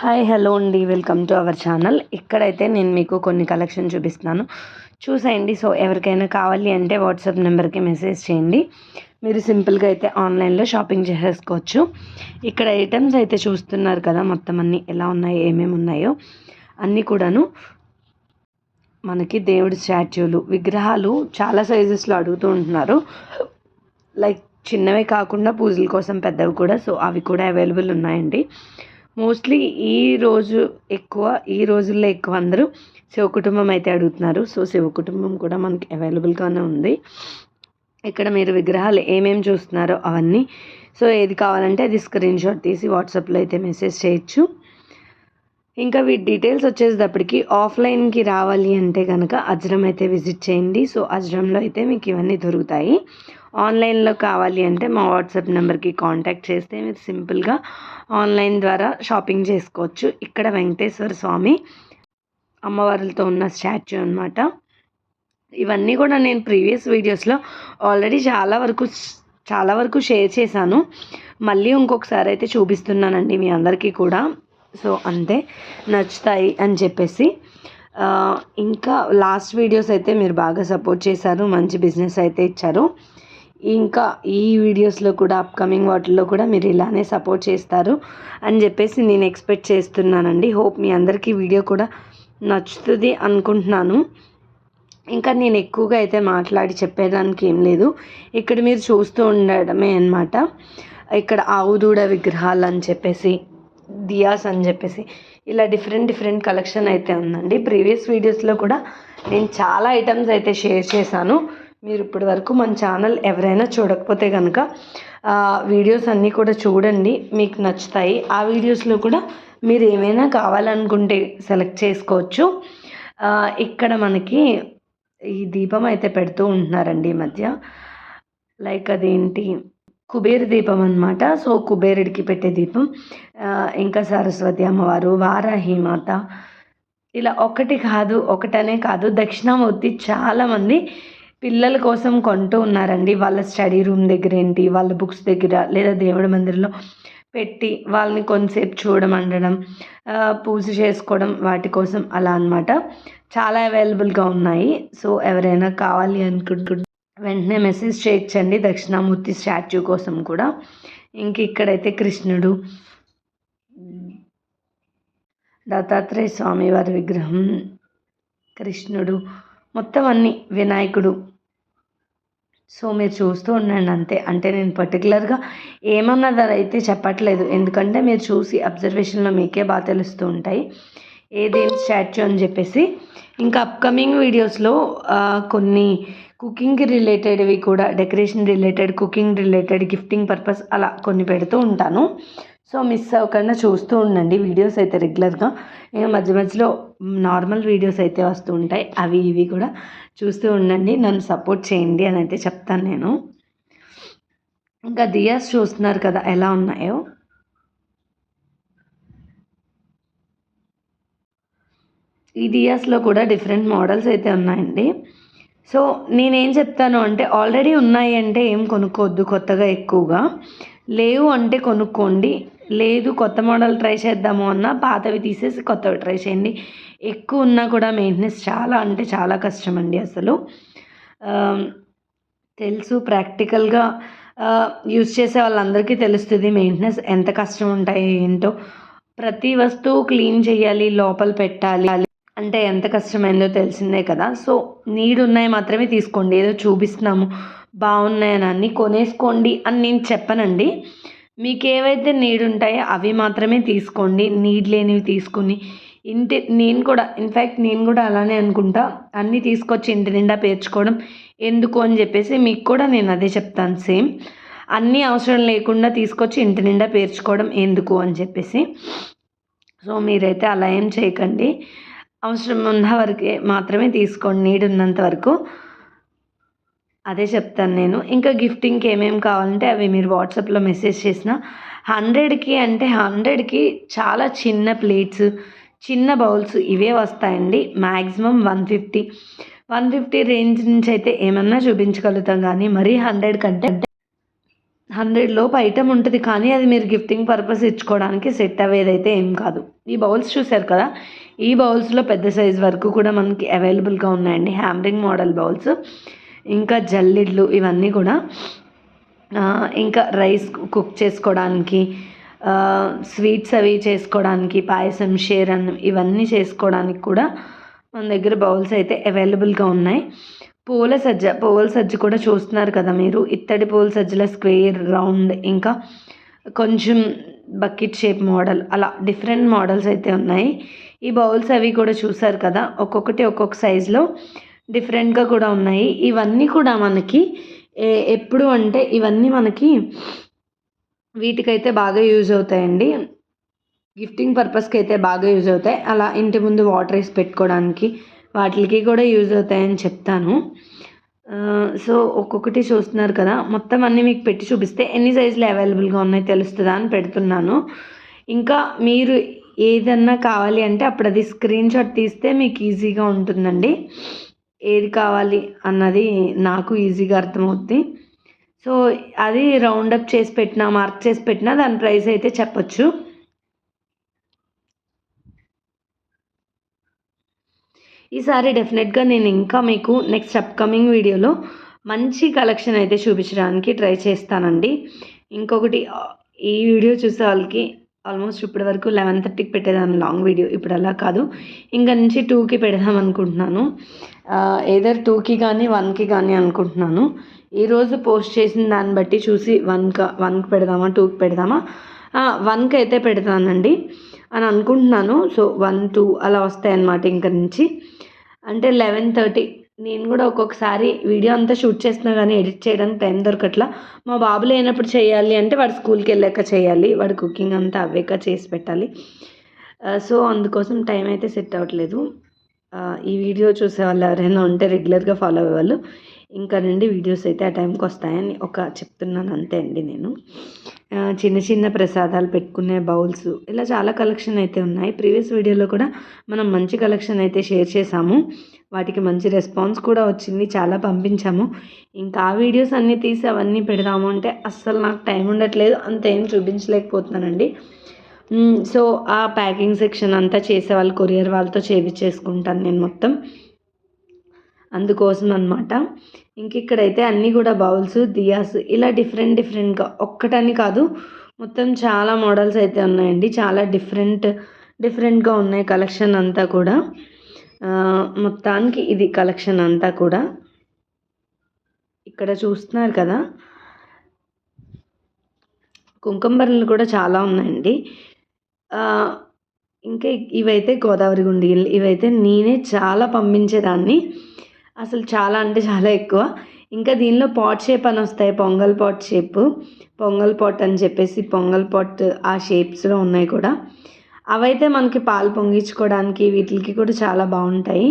Hi hello అండి. Welcome to our channel. ఇక్కడైతే నేను మీకు కొన్ని కలెక్షన్ చూపిస్తున్నాను. చూసేయండి. సో ఎవరికైనా కావాలి అంటే వాట్సాప్ నెంబర్కి మెసేజ్ చేయండి. మీరు సింపుల్గా అయితే ఆన్లైన్లో షాపింగ్ చేసేసుకోవచ్చు. ఇక్కడ ఐటమ్స్ అయితే చూస్తున్నారు కదా మొత్తం అన్నీ ఎలా ఉన్నాయో ఏమేమి ఉన్నాయో. అన్నీ కూడాను మనకి దేవుడి స్టాచ్యూలు విగ్రహాలు చాలా సైజెస్లో అడుగుతూ ఉంటున్నారు. లైక్ చిన్నవే కాకుండా పూజల కోసం పెద్దవి కూడా. సో అవి కూడా అవైలబుల్ ఉన్నాయండి. మోస్ట్లీ ఈ రోజు ఎక్కువ ఈ రోజుల్లో ఎక్కువ అందరూ శివ కుటుంబం అయితే అడుగుతున్నారు. సో శివ కుటుంబం కూడా మనకి అవైలబుల్గానే ఉంది. ఇక్కడ మీరు విగ్రహాలు ఏమేమి చూస్తున్నారో అవన్నీ. సో ఏది కావాలంటే అది స్క్రీన్ షాట్ తీసి వాట్సాప్లో అయితే మెసేజ్ చేయొచ్చు. ఇంకా వీటి డీటెయిల్స్ వచ్చేటప్పటికి ఆఫ్లైన్కి రావాలి అంటే కనుక అజ్రం అయితే విజిట్ చేయండి. సో అజ్రంలో అయితే మీకు ఇవన్నీ దొరుకుతాయి. ఆన్లైన్లో కావాలి అంటే మా వాట్సాప్ నెంబర్కి కాంటాక్ట్ చేస్తే మీరు సింపుల్గా ఆన్లైన్ ద్వారా షాపింగ్ చేసుకోవచ్చు. ఇక్కడ వెంకటేశ్వర స్వామి అమ్మవారులతో ఉన్న స్టాచ్యూ అనమాట ఇవన్నీ కూడా నేను ప్రీవియస్ వీడియోస్లో ఆల్రెడీ చాలా వరకు చాలా వరకు షేర్ చేశాను. మళ్ళీ ఇంకొకసారి అయితే చూపిస్తున్నానండి మీ అందరికీ కూడా. సో అంతే నచ్చుతాయి అని చెప్పేసి. ఇంకా లాస్ట్ వీడియోస్ అయితే మీరు బాగా సపోర్ట్ చేశారు. మంచి బిజినెస్ అయితే ఇచ్చారు. ఇంకా ఈ వీడియోస్లో కూడా అప్కమింగ్ వాటిల్లో కూడా మీరు ఇలానే సపోర్ట్ చేస్తారు అని చెప్పేసి నేను ఎక్స్పెక్ట్ చేస్తున్నానండి. హోప్ మీ అందరికీ వీడియో కూడా నచ్చుతుంది అనుకుంటున్నాను. ఇంకా నేను ఎక్కువగా అయితే మాట్లాడి చెప్పేదానికి ఏం లేదు. ఇక్కడ మీరు చూస్తూ ఉండడమే అనమాట ఇక్కడ ఆవు దూడ విగ్రహాలు అని చెప్పేసి దియాస్ అని చెప్పేసి ఇలా డిఫరెంట్ డిఫరెంట్ కలెక్షన్ అయితే ఉందండి. ప్రీవియస్ వీడియోస్లో కూడా నేను చాలా ఐటమ్స్ అయితే షేర్ చేశాను. మీరు ఇప్పటి వరకు మన ఛానల్ ఎవరైనా చూడకపోతే కనుక వీడియోస్ అన్నీ కూడా చూడండి మీకు నచ్చుతాయి. ఆ వీడియోస్లో కూడా మీరు ఏమైనా కావాలనుకుంటే సెలెక్ట్ చేసుకోవచ్చు. ఇక్కడ మనకి ఈ దీపం అయితే పెడుతూ ఉంటున్నారండి ఈ మధ్య. లైక్ అదేంటి? కుబేర దీపం అనమాట సో కుబేరుడికి పెట్టే దీపం. ఇంకా సరస్వతి అమ్మవారు వారాహి మాత. ఇలా ఒకటి కాదు ఒకటనే కాదు దక్షిణామూర్తి చాలామంది పిల్లల కోసం కొంటూ ఉన్నారండి. వాళ్ళ స్టడీ రూమ్ దగ్గర ఏంటి వాళ్ళ బుక్స్ దగ్గర లేదా దేవుడి మందిరంలో పెట్టి వాళ్ళని కొంతసేపు చూడమండడం పూజ చేసుకోవడం వాటి కోసం అలా అనమాట చాలా అవైలబుల్గా ఉన్నాయి. సో ఎవరైనా కావాలి అనుకుంటు వెంటనే మెసేజ్ చేయొచ్చండి. దక్షిణామూర్తి స్టాచ్యూ కోసం కూడా. ఇంక ఇక్కడైతే కృష్ణుడు దత్తాత్రేయ స్వామి వారి విగ్రహం కృష్ణుడు మొత్తం అన్ని వినాయకుడు సో మీరు చూస్తూ ఉండండి అంతే. అంటే నేను పర్టికులర్గా ఏమన్నది అయితే చెప్పట్లేదు. ఎందుకంటే మీరు చూసి అబ్జర్వేషన్లో మీకే బాగా తెలుస్తూ ఉంటాయి. ఏదేం స్టాచ్యూ అని చెప్పేసి. ఇంకా అప్కమింగ్ వీడియోస్లో కొన్ని కుకింగ్కి రిలేటెడ్వి కూడా decoration related cooking related gifting purpose అలా కొన్ని పెడుతూ ఉంటాను. సో మిస్ అవ్వకుండా చూస్తూ ఉండండి. వీడియోస్ అయితే రెగ్యులర్గా. ఇంకా మధ్య మధ్యలో నార్మల్ వీడియోస్ అయితే వస్తూ ఉంటాయి. అవి ఇవి కూడా చూస్తూ ఉండండి. నన్ను సపోర్ట్ చేయండి అని అయితే చెప్తాను నేను. ఇంకా దియాస్ చూస్తున్నారు కదా ఎలా ఉన్నాయో? ఈ దియాస్లో కూడా డిఫరెంట్ మోడల్స్ అయితే ఉన్నాయండి. సో నేనేం చెప్తాను అంటే ఆల్రెడీ ఉన్నాయి అంటే ఏం కొనుక్కోవద్దు కొత్తగా ఎక్కువగా. లేవు అంటే కొనుక్కోండి. లేదు కొత్త మోడల్ ట్రై చేద్దాము అన్న పాతవి తీసేసి కొత్తవి ట్రై చేయండి. ఎక్కువ ఉన్నా కూడా మెయింటెనెన్స్ చాలా అంటే చాలా కష్టం అండి అసలు తెలుసు ప్రాక్టికల్గా యూజ్ చేసే వాళ్ళందరికీ తెలుస్తుంది మెయింటెనెన్స్ ఎంత కష్టం ఉంటాయి ఏంటో. ప్రతి వస్తువు క్లీన్ చేయాలి లోపల పెట్టాలి. అంటే ఎంత కష్టమైందో తెలిసిందే కదా. సో నీడ్ ఉన్నాయి మాత్రమే తీసుకోండి. ఏదో చూపిస్తున్నాము. బాగున్నాయని అన్నీ కొనేసుకోండి అని నేను చెప్పనండి. మీకు ఏవైతే నీడ్ ఉంటాయో అవి మాత్రమే తీసుకోండి. నీడ్ లేనివి తీసుకుని ఇంటి నేను కూడా ఇన్ఫ్యాక్ట్ నేను కూడా అలానే అనుకుంటా. అన్నీ తీసుకొచ్చి ఇంటి నిండా పేర్చుకోవడం ఎందుకు అని చెప్పేసి మీకు కూడా నేను అదే చెప్తాను సేమ్. అన్నీ అవసరం లేకుండా తీసుకొచ్చి ఇంటి నిండా పేర్చుకోవడం ఎందుకు అని చెప్పేసి. సో మీరైతే అలా ఏం చేయకండి. అవసరం ఉన్న వరకే మాత్రమే తీసుకోండి. నీడు ఉన్నంత వరకు. అదే చెప్తాను నేను. ఇంకా గిఫ్టింగ్కి ఏమేమి కావాలంటే అవి మీరు వాట్సాప్లో మెసేజ్ చేసిన. హండ్రెడ్కి అంటే హండ్రెడ్కి చాలా చిన్న ప్లేట్స్ చిన్న బౌల్స్ ఇవే వస్తాయండి. Maximum one fifty. One fifty range నుంచి అయితే ఏమన్నా చూపించగలుగుతాం కానీ మరీ హండ్రెడ్ కంటే హండ్రెడ్ లోపు ఐటమ్ ఉంటుంది కానీ అది మీరు గిఫ్టింగ్ పర్పస్ ఇచ్చుకోవడానికి సెట్ అయ్యేదైతే ఏం కాదు. ఈ బౌల్స్ చూసారు కదా? ఈ బౌల్స్లో పెద్ద సైజ్ వరకు కూడా మనకి అవైలబుల్గా ఉన్నాయండి. Hammering model bowls. ఇంకా జల్లిడ్లు ఇవన్నీ కూడా ఇంకా రైస్ కుక్ చేసుకోవడానికి స్వీట్స్ అవి చేసుకోవడానికి పాయసం షేర్ అన్నం ఇవన్నీ చేసుకోవడానికి కూడా మన దగ్గర బౌల్స్ అయితే అవైలబుల్గా ఉన్నాయి. పూల సజ్జ పూల సజ్జ కూడా చూస్తున్నారు కదా మీరు. ఇత్తడి పూల సజ్జల స్క్వేర్ రౌండ్ ఇంకా కొంచెం బకెట్ షేప్ మోడల్ అలా డిఫరెంట్ మోడల్స్ అయితే ఉన్నాయి. ఈ బౌల్స్ అవి కూడా చూసారు కదా ఒక్కొక్కటి ఒక్కొక్క సైజులో డిఫరెంట్గా కూడా ఉన్నాయి. ఇవన్నీ కూడా మనకి ఏ- ఎప్పుడు అంటే ఇవన్నీ మనకి వీటికైతే బాగా యూజ్ అవుతాయండి. గిఫ్టింగ్ పర్పస్కి అయితే బాగా యూజ్ అవుతాయి. అలా ఇంటి ముందు వాటర్ వేసి పెట్టుకోవడానికి వాటికి కూడా యూజ్ అవుతాయని చెప్తాను. సో ఒక్కొక్కటి చూస్తున్నారు కదా మొత్తం అన్నీ మీకు పెట్టి చూపిస్తే ఎన్ని సైజులు అవైలబుల్గా ఉన్నాయి తెలుస్తుందా అని పెడుతున్నాను. ఇంకా మీరు ఏదన్నా కావాలి అంటే అప్పుడు అది స్క్రీన్ షాట్ తీస్తే మీకు ఈజీగా ఉంటుందండి. ఏది కావాలి అన్నది నాకు ఈజీగా అర్థమవుద్ది. సో అది రౌండప్ చేసి పెట్టినా మార్క్ చేసి పెట్టినా దాని ప్రైస్ అయితే చెప్పచ్చు. ఈసారి డెఫినెట్గా నేను ఇంకా మీకు నెక్స్ట్ అప్కమింగ్ వీడియోలో మంచి కలెక్షన్ అయితే చూపించడానికి ట్రై చేస్తానండి. ఇంకొకటి ఈ వీడియో చూసే వాళ్ళకి ఆల్మోస్ట్ ఇప్పటి వరకు లెవెన్ థర్టీకి పెట్టేదాన్ని లాంగ్ వీడియో ఇప్పుడు అలా కాదు. ఇంకా నుంచి టూకి పెడదాం అనుకుంటున్నాను. ఏదర్ టూకి కానీ వన్కి కానీ అనుకుంటున్నాను. ఈరోజు పోస్ట్ చేసిన దాన్ని బట్టి చూసి వన్క వన్కి పెడదామా టూకి పెడదామా? వన్కి అయితే పెడతానండి అని అనుకుంటున్నాను. సో వన్ టూ అలా వస్తాయన్నమాట ఇంక నుంచి. అంటే లెవెన్ థర్టీ నేను కూడా ఒక్కొక్కసారి వీడియో అంతా షూట్ చేస్తున్నా కానీ ఎడిట్ చేయడానికి టైం దొరకట్లా. మా బాబు లేనప్పుడు చేయాలి అంటే వాడు స్కూల్కి వెళ్ళాక చేయాలి వాడు కుకింగ్ అంతా అవ్వాక చేసి పెట్టాలి. సో అందుకోసం టైం అయితే సెట్ అవ్వట్లేదు. ఈ వీడియో చూసే వాళ్ళు ఎవరైనా ఉంటే రెగ్యులర్గా ఫాలో అయ్యేవాళ్ళు ఇంకా నుండి వీడియోస్ అయితే ఆ టైంకి వస్తాయని ఒక చెప్తున్నాను అంతే అండి నేను. చిన్న చిన్న ప్రసాదాలు పెట్టుకునే బౌల్స్ ఇలా చాలా కలెక్షన్ అయితే ఉన్నాయి. ప్రీవియస్ వీడియోలో కూడా మనం మంచి కలెక్షన్ అయితే షేర్ చేసాము వాటికి మంచి రెస్పాన్స్ కూడా వచ్చింది. చాలా పంపించాము. ఇంకా ఆ వీడియోస్ అన్నీ తీసి అవన్నీ పెడదాము అంటే అస్సలు నాకు టైం ఉండట్లేదు. అంత ఏం చూపించలేకపోతున్నానండి. సో ఆ ప్యాకింగ్ సెక్షన్ అంతా చేసే వాళ్ళు కొరియర్ వాళ్ళతో చేపించేసుకుంటాను నేను మొత్తం. అందుకోసం అనమాట ఇంక ఇక్కడైతే అన్నీ కూడా బౌల్స్ దియాస్ ఇలా డిఫరెంట్ డిఫరెంట్గా ఒక్కటని కాదు మొత్తం చాలా మోడల్స్ అయితే ఉన్నాయండి. చాలా డిఫరెంట్ డిఫరెంట్గా ఉన్నాయి కలెక్షన్ అంతా కూడా. మొత్తానికి ఇది కలెక్షన్ అంతా కూడా. ఇక్కడ చూస్తున్నారు కదా? కుంకుంబరలు కూడా చాలా ఉన్నాయండి. ఇంకా ఇవైతే గోదావరి గుండీలు ఇవైతే నేనే చాలా పంపించేదాన్ని. అసలు చాలా అంటే చాలా ఎక్కువ. ఇంకా దీనిలో పాట్ షేప్ అని వస్తాయి. Pongal pot shape Pongal pot అని చెప్పేసి పొంగల్ పాట్ ఆ షేప్స్లో ఉన్నాయి కూడా. అవైతే మనకి పాలు పొంగించుకోవడానికి వీటికి కూడా చాలా బాగుంటాయి.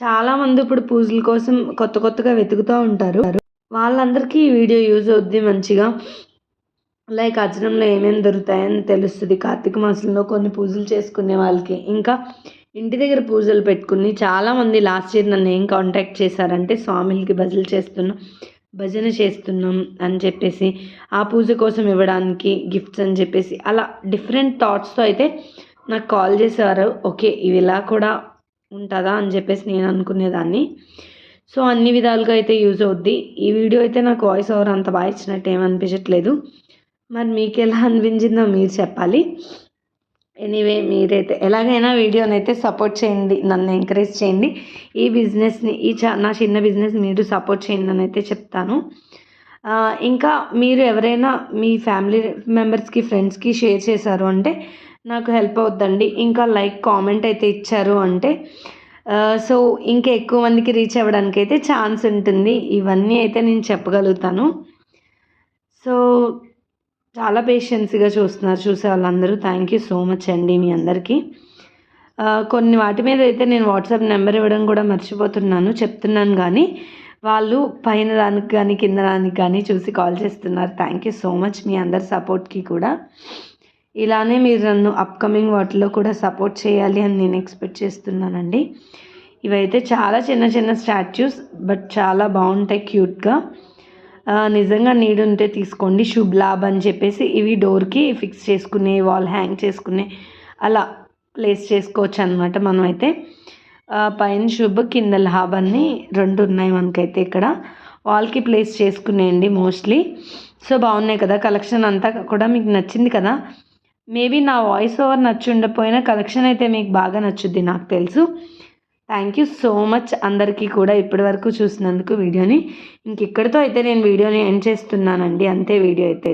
చాలామంది ఇప్పుడు పూజల కోసం కొత్త కొత్తగా వెతుకుతూ ఉంటారు. వాళ్ళందరికీ ఈ వీడియో యూజ్ అవుద్ది మంచిగా. లైక్ అజనంలో ఏమేమి దొరుకుతాయని తెలుస్తుంది. కార్తీక మాసంలో కొన్ని పూజలు చేసుకునే వాళ్ళకి. ఇంకా ఇంటి దగ్గర పూజలు పెట్టుకుని చాలామంది లాస్ట్ ఇయర్ నన్ను ఏం కాంటాక్ట్ చేశారంటే స్వామిలకి భజలు చేస్తున్నాం భజన చేస్తున్నాం అని చెప్పేసి ఆ పూజ కోసం ఇవ్వడానికి గిఫ్ట్స్ అని చెప్పేసి అలా డిఫరెంట్ థాట్స్తో అయితే నాకు కాల్ చేసేవారు ఓకే ఇవి ఇలా కూడా ఉంటుందా? అని చెప్పేసి నేను అనుకునేదాన్ని. సో అన్ని విధాలుగా అయితే యూజ్ అవుద్ది. ఈ వీడియో అయితే నాకు వాయిస్ ఓవర్ అంత బాగా ఇచ్చినట్టు ఏమనిపించట్లేదు మరి మీకు ఎలా అనిపించిందో మీరు చెప్పాలి. ఎనీవే మీరైతే ఎలాగైనా వీడియోని అయితే సపోర్ట్ చేయండి నన్ను ఎంకరేజ్ చేయండి. ఈ బిజినెస్ని ఈ చా నా చిన్న బిజినెస్ మీరు సపోర్ట్ చేయండి అని అయితే చెప్తాను ఇంకా మీరు ఎవరైనా మీ ఫ్యామిలీ మెంబర్స్కి ఫ్రెండ్స్కి షేర్ చేశారు అంటే నాకు హెల్ప్ అవుద్దండి. ఇంకా లైక్ కామెంట్ అయితే ఇచ్చారు అంటే సో ఇంకా ఎక్కువ మందికి రీచ్ అవ్వడానికి అయితే ఛాన్స్ ఉంటుంది. ఇవన్నీ అయితే నేను చెప్పగలుగుతాను. సో చాలా పేషెన్స్గా చూస్తున్నారు. చూసే వాళ్ళందరూ థ్యాంక్ యూ సో మచ్ అండి మీ అందరికీ. కొన్ని వాటి మీద అయితే నేను వాట్సాప్ నెంబర్ ఇవ్వడం కూడా మర్చిపోతున్నాను చెప్తున్నాను కానీ వాళ్ళు పైన దానికి కానీ కింద దానికి కానీ చూసి కాల్ చేస్తున్నారు. థ్యాంక్ యూ సో మచ్ మీ అందరి సపోర్ట్కి కూడా. ఇలానే మీరు నన్ను అప్కమింగ్ వాటిలో కూడా సపోర్ట్ చేయాలి అని నేను ఎక్స్పెక్ట్ చేస్తున్నానండి. ఇవైతే చాలా చిన్న చిన్న స్టాచ్యూస్ బట్ చాలా బాగుంటాయి క్యూట్గా నిజంగా నీడ్ ఉంటే తీసుకోండి శుభ్ లాభ్ అని చెప్పేసి ఇవి డోర్కి ఫిక్స్ చేసుకునే వాల్ హ్యాంగ్ చేసుకునే అలా ప్లేస్ చేసుకోవచ్చు అనమాట మనమైతే పైన శుభ్ కింద లాభ్ అని రెండు ఉన్నాయి మనకైతే ఇక్కడ. వాల్కి ప్లేస్ చేసుకునేయండి మోస్ట్లీ. సో బాగున్నాయి కదా కలెక్షన్ అంతా కూడా మీకు నచ్చింది కదా? మేబీ నా వాయిస్ ఓవర్ నచ్చి ఉండకపోయినా కలెక్షన్ అయితే మీకు బాగా నచ్చుద్ది నాకు తెలుసు. థ్యాంక్ యూ సో మచ్ అందరికీ కూడా ఇప్పటి వరకు చూసినందుకు వీడియోని. ఇంక ఇక్కడితో అయితే నేను వీడియోని ఎండ్ చేస్తున్నానండి. అంతే వీడియో అయితే.